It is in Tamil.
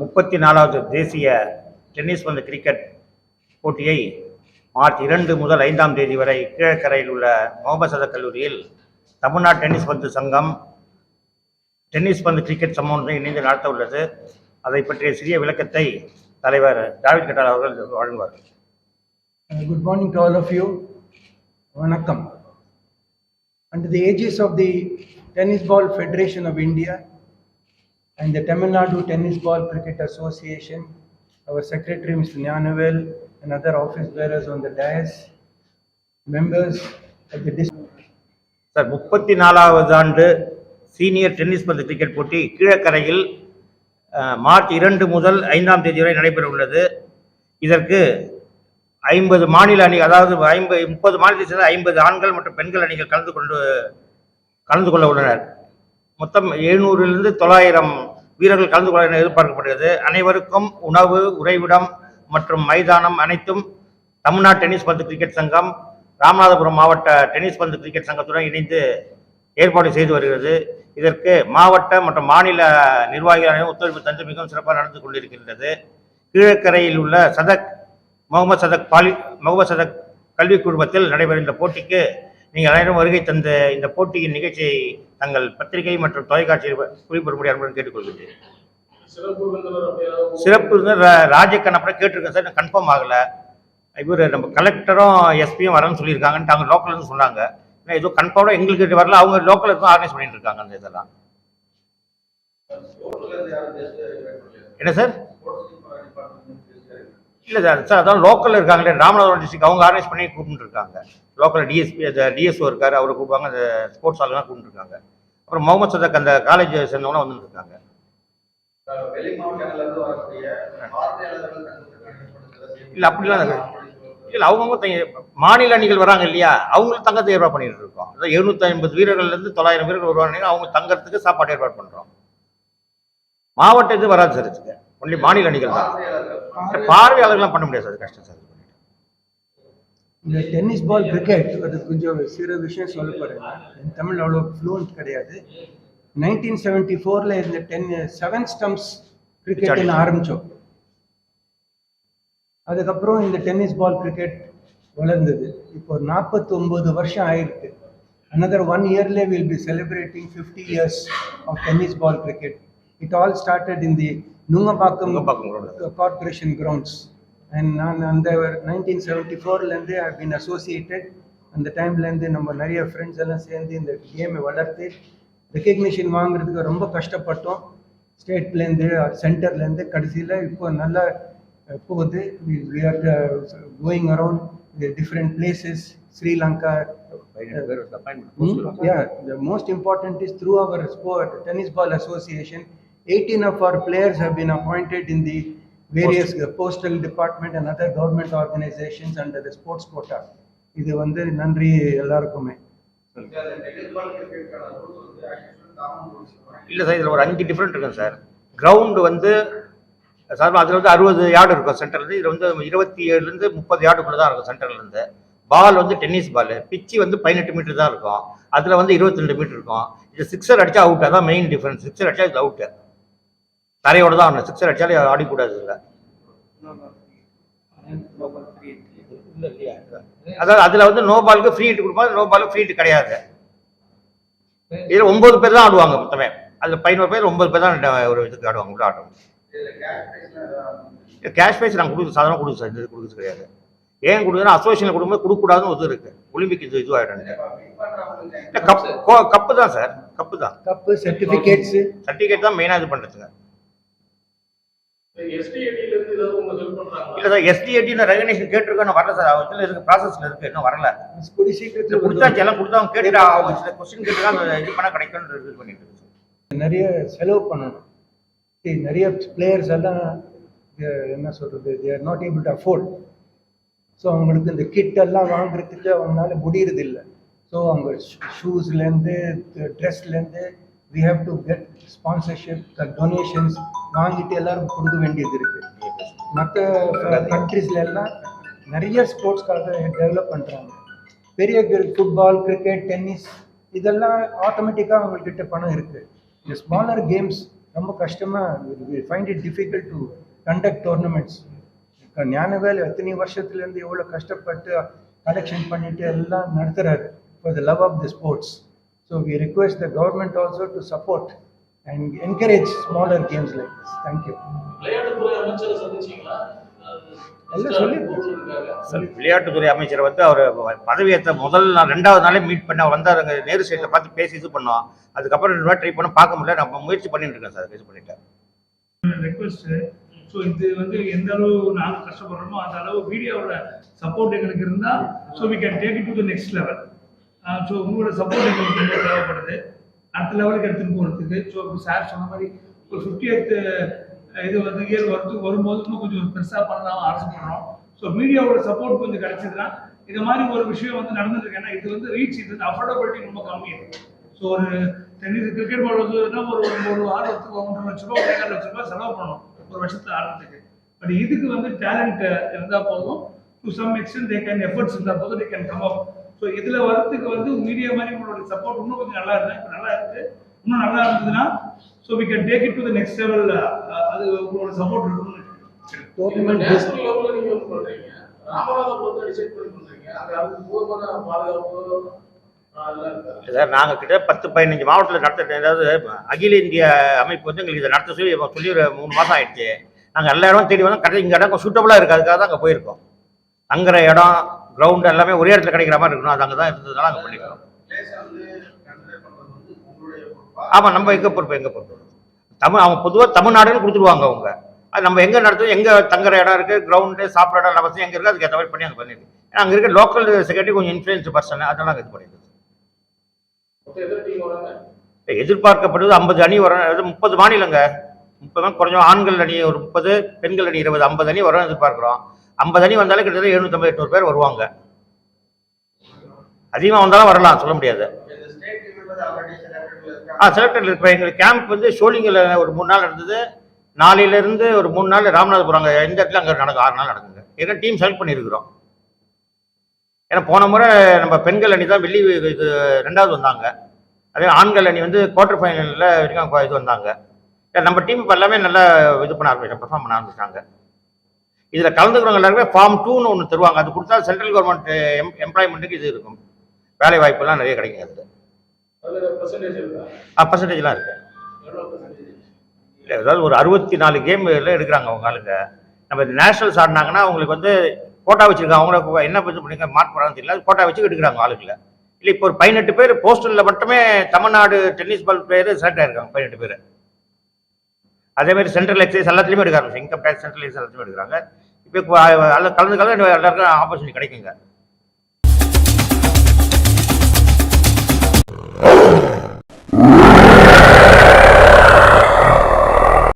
முப்பத்தி நாலாவது தேசிய டென்னிஸ் பந்து கிரிக்கெட் போட்டியை மார்ச் இரண்டு முதல் ஐந்தாம் தேதி வரை கீழக்கரையில் உள்ள மோபசத கல்லூரியில் தமிழ்நாடு டென்னிஸ் பந்து சங்கம் டென்னிஸ் பந்து கிரிக்கெட் சம்மேளனத்தை இணைந்து நடத்த உள்ளது. அதை பற்றிய சிறிய விளக்கத்தை தலைவர் டாவிட் கட்டால் அவர்கள் வழங்குவார். Good morning to all of you வணக்கம். And the the of the tennis ball federation of India and the Tamil Nadu Tennis Ball Cricket Association, our secretary Mr. Nyanavel and other office bearers on the dais, members of the district. Sir முப்பத்தி நாலாவது ஆண்டு சீனியர் டென்னிஸ் பந்து கிரிக்கெட் போட்டி கீழக்கரையில் மார்ச் இரண்டு முதல் ஐந்தாம் தேதி வரை நடைபெற உள்ளது இதற்கு ஐம்பது மாநில அணி அதாவது ஐம்பது முப்பது மாநிலத்தை சேர்ந்த ஐம்பது ஆண்கள் மற்றும் பெண்கள் அணிகள் கலந்து கொண்டு கலந்து கொள்ள உள்ளனர் மொத்தம் எழுநூறிலிருந்து தொள்ளாயிரம் வீரர்கள் கலந்து கொள்ள என எதிர்பார்க்கப்படுகிறது. அனைவருக்கும் உணவு உறைவிடம் மற்றும் மைதானம் அனைத்தும் தமிழ்நாடு டென்னிஸ் பந்து கிரிக்கெட் சங்கம் ராமநாதபுரம் மாவட்ட டென்னிஸ் பந்து கிரிக்கெட் சங்கத்துடன் இணைந்து ஏற்பாடு செய்து வருகிறது. இதற்கு மாவட்ட மற்றும் மாநில நிர்வாகிகளின் ஒத்துழைப்பு தந்து மிகவும் சிறப்பாக நடந்து கொண்டிருக்கின்றது. கீழக்கரையில் உள்ள சதக் முகமது சதக் பாலி முகமது சதக் கல்விக் குழுமத்தில் நடைபெறும் இந்த போட்டிக்கு நீங்கள் அனைவரும் வருகை தந்த இந்த போட்டியின் நிகழ்ச்சியை தங்கள் பத்திரிகை மற்றும் தொலைக்காட்சியில் குறிப்பிடும்படி அன்புடன் கேட்டுக்கொள்கிறேன் சிறப்பு விருந்தினர் ரா- ராஜக்கண்ணப்பட கேட்டிருக்கேன் சார். கன்ஃபார்ம் ஆகல. இவர் நம்ம கலெக்டரும் எஸ்பியும் வரேன்னு சொல்லியிருக்காங்கன்னு அவங்க இருந்து சொன்னாங்க. ஆனால் ஏதோ கன்ஃபார்மாக எங்களுக்கு வரல. அவங்க லோக்கல் இருக்கும் ஆர்கனைஸ் பண்ணிட்டு இருக்காங்க அந்த இதெல்லாம். என்ன சார்? இல்லை சார் சார் அதான் லோக்கலில் இருக்காங்களே ராமநாதபுரம் டிஸ்ட்ரிக்ட் அவங்க ஆர்கனைஸ் பண்ணி கூப்பிட்டு இருக்காங்க. லோக்கல் டிஎஸ்பி டிஎஸ்ஓ இருக்காரு அவரை கூப்பிடுவாங்க அந்த ஸ்போர்ட்ஸ் ஆளுலாம் கூப்பிட்டு இருக்காங்க. அப்புறம் முகமது சதக் அந்த காலேஜ் சேர்ந்தவங்க வந்துட்டு இருக்காங்க. வெளி மாவட்டங்கள்ல இருந்து வரக்கூடிய பார்வையாளர்கள் தங்களுக்கு இல்ல, அப்படிலாம் இல்ல. இல்லை அவங்கவுங்க மாநில அணிகள் வராங்க இல்லையா? அவங்களுக்கு தங்கத்தை ஏற்பாடு பண்ணிட்டு இருக்கோம். அதான் எழுநூத்தி ஐம்பது வீரர்கள்ல இருந்து தொள்ளாயிரம் வீரர்கள் வருவாங்க அவங்க தங்கறதுக்கு சாப்பாடு ஏற்பாடு பண்றோம். மாவட்ட இது வராது சார் ஒன்லி மாநில அணிகள் தான் பார்வையாளர்கள் பார்வையாளர்கள்லாம் பண்ண முடியாது சார் கஷ்டம் சார் இந்த டென்னிஸ் பால் கிரிக்கெட் அது கொஞ்சம் சிறு விஷயம் சொல்ல போறேன் என் தமிழ் அவ்வளோ ஃப்ளூயன்ட் கிடையாது. நைன்டீன் செவன்டி ஃபோரில் இந்த டென் செவன் ஸ்டம்ப்ஸ் கிரிக்கெட்னு ஆரம்பித்தோம் அதுக்கப்புறம் இந்த டென்னிஸ் பால் கிரிக்கெட் வளர்ந்தது. இப்போ நாற்பத்தொம்பது வருஷம் ஆயிருக்கு. Another ஒன் இயர்ல be celebrating fifty years of tennis ball cricket it all started in the Nungambakkam Nungambakkam corporation grounds and நான் அந்த நைன்டீன் செவன்ட்டி ஃபோர்லேருந்து ஐ பின் அசோசியேட்டட் அந்த டைம்லேருந்து நம்ம நிறைய ஃப்ரெண்ட்ஸ் எல்லாம் சேர்ந்து இந்த கேமை வளர்த்து ரெக்கக்னிஷன் வாங்குறதுக்கு ரொம்ப கஷ்டப்பட்டோம். ஸ்டேட்லேருந்து சென்டர்லேருந்து கடைசியில் இப்போ நல்லா போகுது. We are going around different places Sri Lanka most important is through our sport tennis ball association 18 of our players have been appointed in the various postal, postal department and other government organizations under the sports quota. இது வந்து நன்றி எல்லாருக்குமே. இல்லை சார் இதில் ஒரு அஞ்சு டிஃப்ரெண்ட் இருக்கும் சார். கிரவுண்டு வந்து சார் அதில் வந்து அறுபது யார்டு இருக்கும் சென்டர்லேருந்து இதில் வந்து இருபத்தி ஏழுலேருந்து முப்பது யார்டு யார்டுக்குள்ளே தான் இருக்கும் சென்டர்லேருந்து பால் வந்து டென்னிஸ் பால் பிச்சு வந்து பதினெட்டு மீட்டர் தான் இருக்கும். அதில் வந்து இருபத்தி ரெண்டு மீட்டர் இருக்கும். இது சிக்ஸர் அடித்தா அவுட் அதான் மெயின் டிஃப்ரென்ஸ் சிக்ஸர் அடித்தா இது அவுட்டு தரையோட தான் ஆடணும் சிக்ஸர் அடிச்சாலே ஆடிக்கூடாது இல்லை அதாவது அதில் வந்து நோ பாலுக்கு ஃப்ரீ ஹிட் கொடுப்பாங்க நோ பாலுக்கு ஃப்ரீ ஹிட் கிடையாது. இதில் ஒன்பது பேர் தான் ஆடுவாங்க மொத்தமே. அதில் பதினோரு பேர் ஒன்பது பேர் தான் ஒரு இதுக்கு ஆடுவாங்க உள்ள ஆடுவாங்க. கேஷ் ப்ரைஸ் நாங்கள் கொடுக்குறது சாதாரண கொடுக்குது சார் இது கொடுக்குறது கிடையாது. ஏன் கொடுக்குறோம் அசோசியேஷன் கொடுக்கும்போது கொடுக்கக்கூடாதுன்னு ஒரு இருக்கு. ஒலிம்பிக் இது இதுவாகிடும் கப் கப்பு தான் சார் கப்பு தான். கப்பு சர்டிஃபிகேட்ஸு சர்டிஃபிகேட் தான் மெயினாக இது பண்ணுறதுங்க இல்லை சார் எஸ்டிஏடின்னு ரெகனேஷன் கேட்டிருக்கோம் வரல சார். இருக்கு ப்ராசஸில் இருக்கு இன்னும் வரல. கூடி இல்லை சீக்கிரத்தில் கொடுத்தாச்சு எல்லாம் கொடுத்து அவங்க கேட்டுட்டு அவங்க சில கொஸ்டின் கேட்டுருக்காங்க இது பண்ண கிடைக்கும்னு இது பண்ணிட்டு இருக்கு சார். நிறைய செலவு பண்ணணும். See, நிறைய பிளேயர்ஸ் எல்லாம் என்ன சொல்றது they are not able to afford. So அவங்களுக்கு இந்த கிட் எல்லாம் வாங்குறதுக்கு அவங்களால முடியறது இல்லை ஸோ அவங்க ஷூஸ்லேருந்து ட்ரெஸ்லேருந்து we have to get sponsorship donations வாங்கிட்டு எல்லாரும் கொடுக்க வேண்டியது இருக்கு. மற்ற கண்ட்ரீஸ்ல எல்லாம் நிறைய ஸ்போர்ட்ஸ்க்காக டெவலப் பண்ணுறாங்க பெரிய ஃபுட்பால் கிரிக்கெட் டென்னிஸ் இதெல்லாம் ஆட்டோமேட்டிக்காக அவங்கக்கிட்ட பணம் இருக்கு. இந்த ஸ்மாலர் கேம்ஸ் ரொம்ப கஷ்டமாக find it difficult to conduct tournaments Gnanavel எத்தனை வருஷத்துலேருந்து எவ்வளோ கஷ்டப்பட்டு கலெக்ஷன் பண்ணிட்டு எல்லாம் நடத்துறாரு. For the love of the sports So we request the government also to support and encourage smaller games like this. Thank you. Sir விளையாட்டுத்துறை அமைச்சர் வந்து அவர் பதவியேற்ற முதல் நாள் ரெண்டாவது நாளே மீட் பண்ண அவர் வந்து அங்கே நேரு சைடில் பார்த்து பேசி இது பண்ணோம் அதுக்கப்புறம் ரெண்டு ட்ரை பண்ண பார்க்க முடியல. நம்ம முயற்சி பண்ணிட்டு இருக்கேன் சார் இது பண்ணிட்டேன் ரெக்வஸ்ட் ஸோ இது வந்து எந்த அளவு நாங்கள் கஷ்டப்படுறோமோ அந்த அளவு மீடியாவோட சப்போர்ட் எங்களுக்கு இருந்தால் so we can take it to the next level so உங்களோட சப்போர்ட் எங்களுக்கு ரொம்ப தேவைப்படுது. அடுத்த லெவலுக்கு எடுத்துகிட்டு போகிறதுக்கு ஸோ சார் சொன்ன மாதிரி ஒரு ஃபிஃப்டி இது வந்து இயர் வந்து வரும்போது இன்னும் கொஞ்சம் பெருசாக பண்ணலாம் ஆசைப்படுறோம். ஸோ மீடியாவோட சப்போர்ட் கொஞ்சம் கிடைச்சதுன்னா இது மாதிரி ஒரு விஷயம் வந்து நடந்துருக்கு ஏன்னா இது வந்து ரீச் இது அஃபோர்டபிலிட்டி ரொம்ப கம்மி. ஸோ ஒரு டென்னிஸ் கிரிக்கெட் பால் வந்ததுன்னா ஒரு ஒரு ஆர்வத்துக்கு ஒன்றரை லட்ச ரூபாய் ஒன்றரை லட்ச ரூபா செலவு பண்ணணும் ஒரு வருஷத்துல ஆடுறதுக்கு பட் இதுக்கு வந்து டேலண்ட் இருந்தால் போதும். To some extent they can efforts இருந்தால் போதும். They can come up so இதில் வரதுக்கு வந்து மீடியா மாதிரி உங்களோட சப்போர்ட் இன்னும் கொஞ்சம் நல்லா இருந்தால் இப்போ நல்லா இருக்கு. இன்னும் நல்லா இருந்ததுன்னா so we can take it to the next level அது உங்களோட சப்போர்ட் இருக்கணும்னு சார் நாங்கள் கிட்ட பத்து பதினஞ்சு மாவட்டத்தில் நடத்த அதாவது அகில இந்திய அமைப்பு வந்து எங்களுக்கு இதை நடத்த சொல்லி சொல்லி ஒரு மூணு மாதம் ஆயிடுச்சு. நாங்கள் எல்லா இடம் தேடி வந்தோம். கரெக்டாக இங்கே இடம் சூட்டபுளாக இருக்குது அதுக்காக தான் அங்கே போயிருக்கோம். தங்குற இடம் கிரவுண்ட் எல்லாமே ஒரே இடத்துல கிடைக்கிற மாதிரி இருக்கணும். அது அங்கே தான் இருந்ததுனால அங்கே பண்ணிக்கிறோம் ஆமாம் நம்ம எங்கே பொறுப்பு எங்கே பொறுப்பு? தமிழ் அவங்க பொதுவாக தமிழ்நாடுன்னு கொடுத்துருவாங்க அவங்க. அது நம்ம எங்கே நடத்தும் எங்கே தங்குற இடம் இருக்குது கிரவுண்டு சாப்பிட்ற இடம் வசதி எங்கே இருக்குது அதுக்கு ஏற்ற மாதிரி பண்ணி அங்கே பண்ணிருக்கு ஏன்னா அங்கே இருக்க லோக்கல் செக்ரட்டரி கொஞ்சம் இன்ஃப்ளூயன்ஸ் பர்சன் அதெல்லாம் அங்கே இது பண்ணிருக்கு எதிர்பார்க்கப்படுவது ஐம்பது அணி வரும். முப்பது மாநிலங்க. முப்பது குறைஞ்ச ஆண்கள் அணி ஒரு முப்பது பெண்கள் அணி இருபது ஐம்பது அணி வரும் எதிர்பார்க்குறோம். ஐம்பது அணி வந்தாலே கிட்டத்தட்ட எழுநூத்தம்பது எட்நூறு பேர் வருவாங்க. அதிகமாக வந்தாலும் வரலாம் சொல்ல முடியாது. ஆ செலக்டட் இப்போ எங்களுக்கு கேம்ப் வந்து ஷோலிங்கில் ஒரு மூணு நாள் இருந்தது நாளையிலேருந்து ஒரு மூணு நாள் ராமநாதபுரம் அங்கே எந்த இடத்துல அங்கே நடக்கும் ஆறு நாள் நடக்குங்க. ஏன்னா டீம் செலக்ட் பண்ணியிருக்கிறோம். ஏன்னா போன முறை நம்ம பெண்கள் அணி தான் வெள்ளி இது ரெண்டாவது வந்தாங்க. அதே ஆண்கள் அணி வந்து குவார்டர் ஃபைனலில் வரைக்கும் இது வந்தாங்க. நம்ம டீம் இப்போ எல்லாமே நல்லா இது பண்ண ஆரம்பிச்சாங்க பெர்ஃபார்ம் பண்ண ஆரம்பிச்சாங்க. இதில் கலந்துக்கிறவங்க எல்லாருமே ஃபார்ம் டூன்னு ஒன்று தருவாங்க. அது கொடுத்தா சென்ட்ரல் கவர்மெண்ட் எம் எம்ப்ளாய்மெண்ட்டுக்கு இது இருக்கும். வேலை வாய்ப்புலாம் நிறைய கிடைக்கும் அதுல. இருக்கா? பர்சன்டேஜ்லாம் பெர்சன்டேஜ் இல்ல, அதாவது ஒரு அறுபத்தி நாலு கேம்ல எடுக்கிறாங்க அவங்க ஆளுங்க. நம்ம நேஷனல்ஸ் ஆடினாங்கன்னா அவங்களுக்கு வந்து கோட்டா வச்சிருக்காங்க. அவங்கள என்ன இது பண்ணிங்க மார்க் பண்ணான்னு தெரியல. கோட்டா வச்சு எடுக்கிறாங்க ஆளுங்களை. இல்லை இப்போ ஒரு பதினெட்டு பேர் போஸ்டலில் மட்டுமே Tamil Nadu tennis ball player select ஆயிருக்காங்க பதினெட்டு பேர். அதே மாதிரி சென்ட்ரல் எக்ஸைஸ் எல்லாத்துலேயுமே எடுக்கிறாங்க. இன்கம் டேக்ஸ் சென்ட்ரல் எக்ஸைஸ் எல்லாத்துலேயுமே எடுக்கிறாங்க. இப்போ கலந்து கலந்து எல்லாருக்கும் ஆப்பர்ச்சுனிட்டி கிடைக்குங்க.